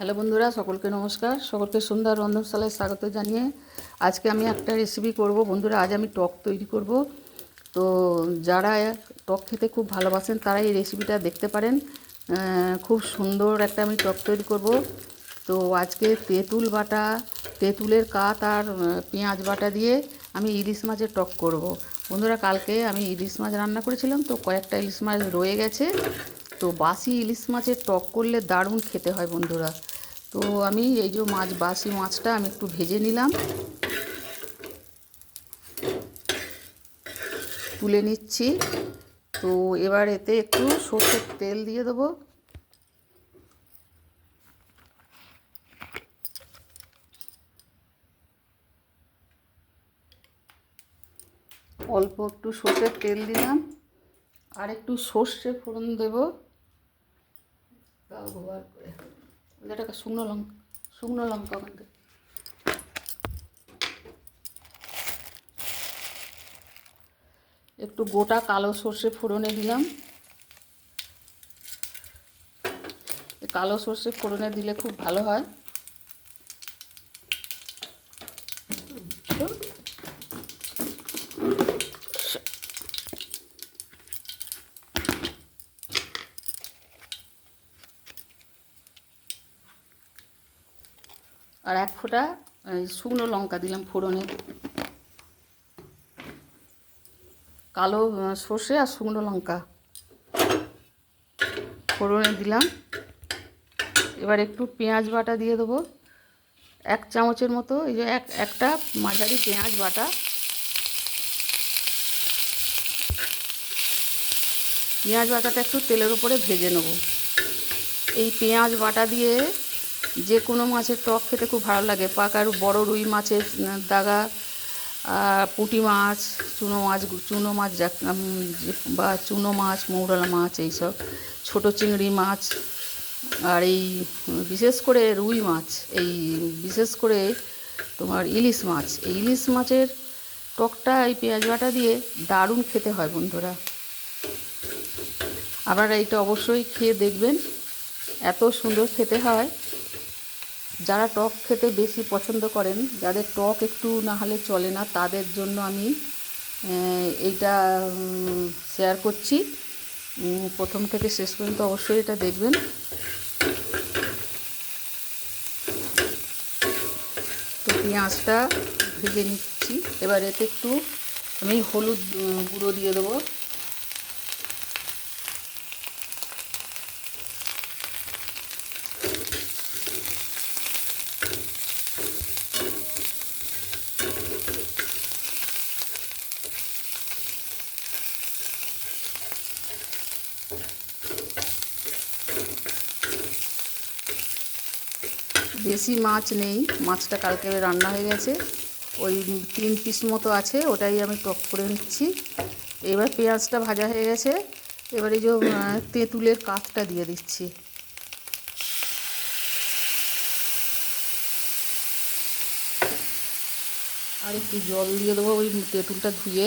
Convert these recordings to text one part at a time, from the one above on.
Hello বন্ধুরা, সকলকে নমস্কার। সকলকে সন্ধ্যা রন্ধনশালায় স্বাগত জানিয়ে আজকে আমি একটা রেসিপি করব। বন্ধুরা, আজ আমি টক তৈরি করব। তো যারা টক খেতে খুব ভালোবাসেন, তারা এই রেসিপিটা দেখতে পারেন। খুব সুন্দর একটা আমি টক তৈরি করব। তো আজকে তেঁতুল বাটা, তেঁতুলের কাত আর পেঁয়াজ বাটা দিয়ে আমি ইলিশ মাছের টক করব। বন্ধুরা, কালকে আমি ইলিশ মাছ রান্না করেছিলাম, তো কয়েকটা ইলিশ মাছ রয়ে গেছে। তো বাসি ইলিশ মাছের টক করলে দারুণ খেতে হয় বন্ধুরা। তো আমি এই যে মাছ, বাসি মাছটা আমি একটু ভেজে নিলাম। তুলে নিচ্ছি। তো এবার এতে একটু সর্ষের তেল দিয়ে দেবো। অল্প একটু সর্ষের তেল দিলাম। আর একটু সর্ষে ফোড়ন দেব। তাও ব্যবহার করে। এটা শুকনো লঙ্কা শুকনো লঙ্কা কিন্তু একটু গোটা কালো সর্ষে ফোড়নে দিলাম কালো সর্ষে ফোড়নে দিলে খুব ভালো হয় আর এক ফোঁটা শুকনো লঙ্কা দিলাম ফোড়নে। কালো সর্ষে আর শুকনো লঙ্কা। ফোড়নে দিলাম। এবার একটু পেঁয়াজ বাটা দিয়ে দেবো। এক চামচের মতো, এই যে এক, একটা মাঝারি পেঁয়াজ বাটা। পেঁয়াজ বাটাটা একটু তেলের উপরে ভেজে নেব। এই পেঁয়াজ বাটা দিয়ে যে কোনো মাছের টক খেতে খুব ভালো লাগে। পাকার বড় রুই মাছের দাগা পুঁটি মাছ, চুনো মাছ চুনো মাছ বা চুনো মাছ, মৌরলা মাছ এইসব, ছোট চিংড়ি মাছ, আর এই, বিশেষ করে রুই মাছ, এই বিশেষ করে তোমার ইলিশ মাছ। এই ইলিশ মাছের টকটা, এই পেঁয়াজ বাটা দিয়ে দারুণ খেতে হয় বন্ধুরা। আপনারা এইটা অবশ্যই খেয়ে দেখবেন। এত সুন্দর খেতে হয়। যারা টক খেতে বেশি পছন্দ করেন, যাদের টক একটু না হলে চলে না, তাদের জন্য আমি এইটা শেয়ার করছি। প্রথম থেকে শেষ পর্যন্ত অবশ্যই এটা দেখবেন। তো পেঁয়াজটা ভেজে নিচ্ছি। এবার এতে একটু আমি হলুদ গুঁড়ো দিয়ে দেবো। বেশি মাছ নেই। মাছটা কালকে রান্না হয়ে গেছে। ওই তিন পিস মতো আছে, ওটাই আমি টক করে নিচ্ছি। এবার পেঁয়াজটা ভাজা হয়ে গেছে। এবার এই যে তেঁতুলের কাঠটা দিয়ে দিচ্ছি। আর একটু জল দিয়ে দেবো ওই তেঁতুলটা ধুয়ে।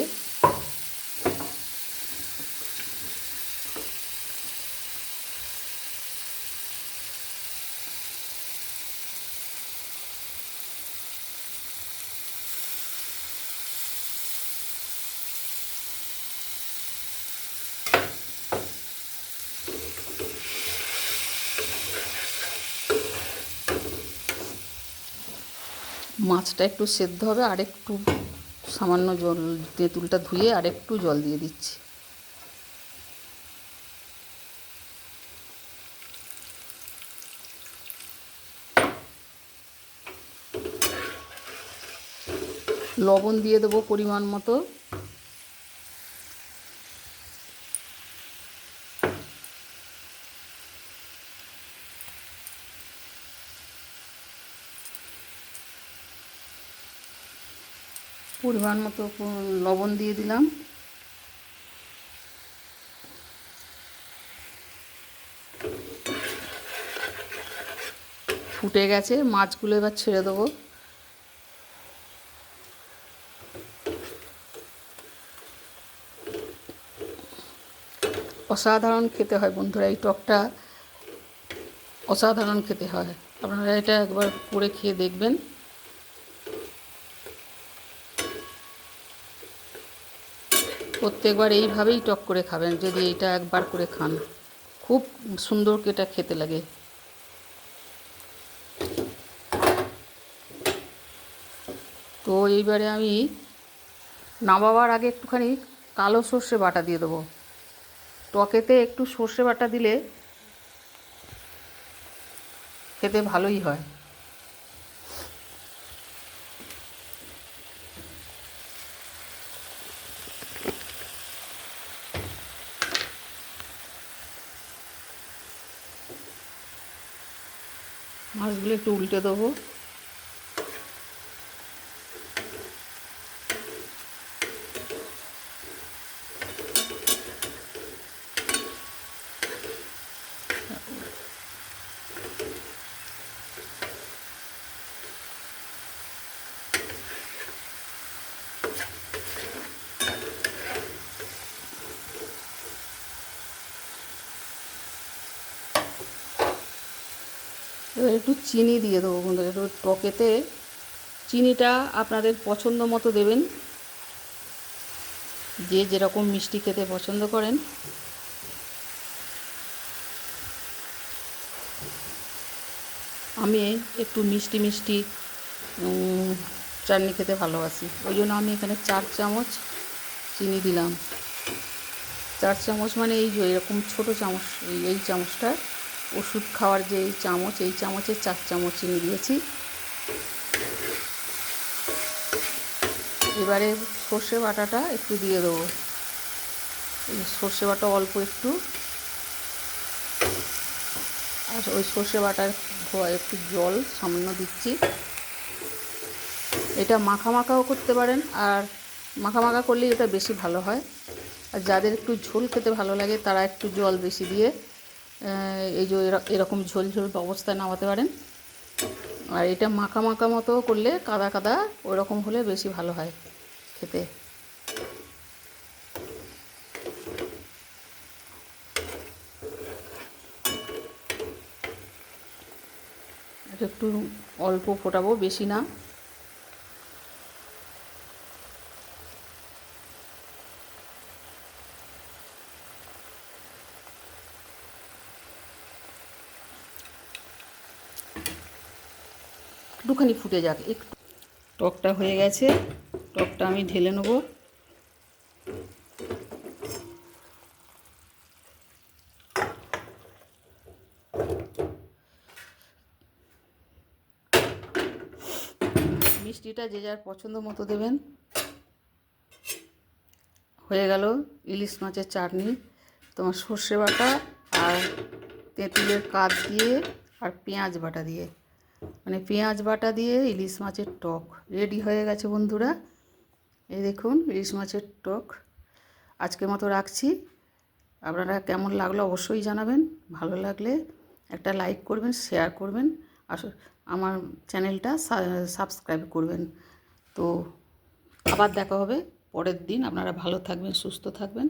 মাছটা একটু সেদ্ধ হবে, আর একটু সামান্য জল, তেঁতুলটা ধুয়ে আর একটু জল দিয়ে দিচ্ছি। লবণ দিয়ে দেবো পরিমাণ মতো। পরিমাণ মতো লবণ দিয়ে দিলাম। ফুটে গেছে, মাছগুলো এবার ছেড়ে দেবো। অসাধারণ খেতে হয় বন্ধুরা, এই টকটা অসাধারণ খেতে হয়। আপনারা এটা একবার করে খেয়ে দেখবেন। প্রত্যেকবার এইভাবেই টক করে খাবেন, যদি এইটা একবার করে খান। খুব সুন্দর এটা খেতে লাগে। তো এইবারে আমি নামাবার আগে একটুখানি কালো সর্ষে বাটা দিয়ে দেবো। টকেতে একটু সর্ষে বাটা দিলে খেতে ভালোই হয়। মাছগুলো একটু উল্টে দেবো। এবার একটু চিনি দিয়ে দেবো বন্ধুরা, একটু টকেতে। চিনিটা আপনাদের পছন্দ মতো দেবেন। যে যেরকম মিষ্টি খেতে পছন্দ করেন। আমি একটু মিষ্টি মিষ্টি চাটনি খেতে ভালোবাসি। ওই জন্য আমি এখানে চার চামচ চিনি দিলাম। চার চামচ মানে এই যে, এরকম ছোটো চামচ, এই চামচটা ওষুধ খাওয়ার যে এই চামচ, এই চামচের চার চামচ চিনি দিয়েছি। এবারে সর্ষে বাটাটা একটু দিয়ে দেবো। এই সর্ষে বাটা অল্প একটু। আর ওই সর্ষে বাটার একটু জল সামান্য দিচ্ছি। এটা মাখা মাখাও করতে পারেন, আর মাখা মাখা করলেই এটা বেশি ভালো হয়। আর যাদের একটু ঝোল খেতে ভালো লাগে, তারা একটু জল বেশি দিয়ে এই যে এরকম ঝোল ঝোল অবস্থায় নামাতে পারেন। আর এটা মাখা মাখা মতো করলে কাদা কাদা ওরকম হলে বেশি ভালো হয় খেতে। একটু অল্প ফোটাবো, বেশি না। একটুখানি ফুটে যাক, একটু। টকটা হয়ে গেছে, টকটা আমি ঢেলে নেব। মিষ্টিটা যে যার পছন্দ মতো দেবেন। হয়ে গেল ইলিশ মাছের চাটনি। তোমার সর্ষে বাটা আর তেঁতুলের কাঠ দিয়ে আর পেঁয়াজ বাটা দিয়ে। মানে পেঁয়াজ বাটা দিয়ে ইলিশ মাছের টক। রেডি হয়ে গেছে বন্ধুরা। এই দেখুন, ইলিশ মাছের টক। আজকের মতো রাখছি। আপনারা কেমন লাগল অবশ্যই জানাবেন। ভালো লাগলে একটা লাইক করবেন শেয়ার করবেন। আর আমার চ্যানেলটা সাবস্ক্রাইব করবেন। তো আবার দেখা হবে পরের দিন। আপনারা ভালো থাকবেন, সুস্থ থাকবেন।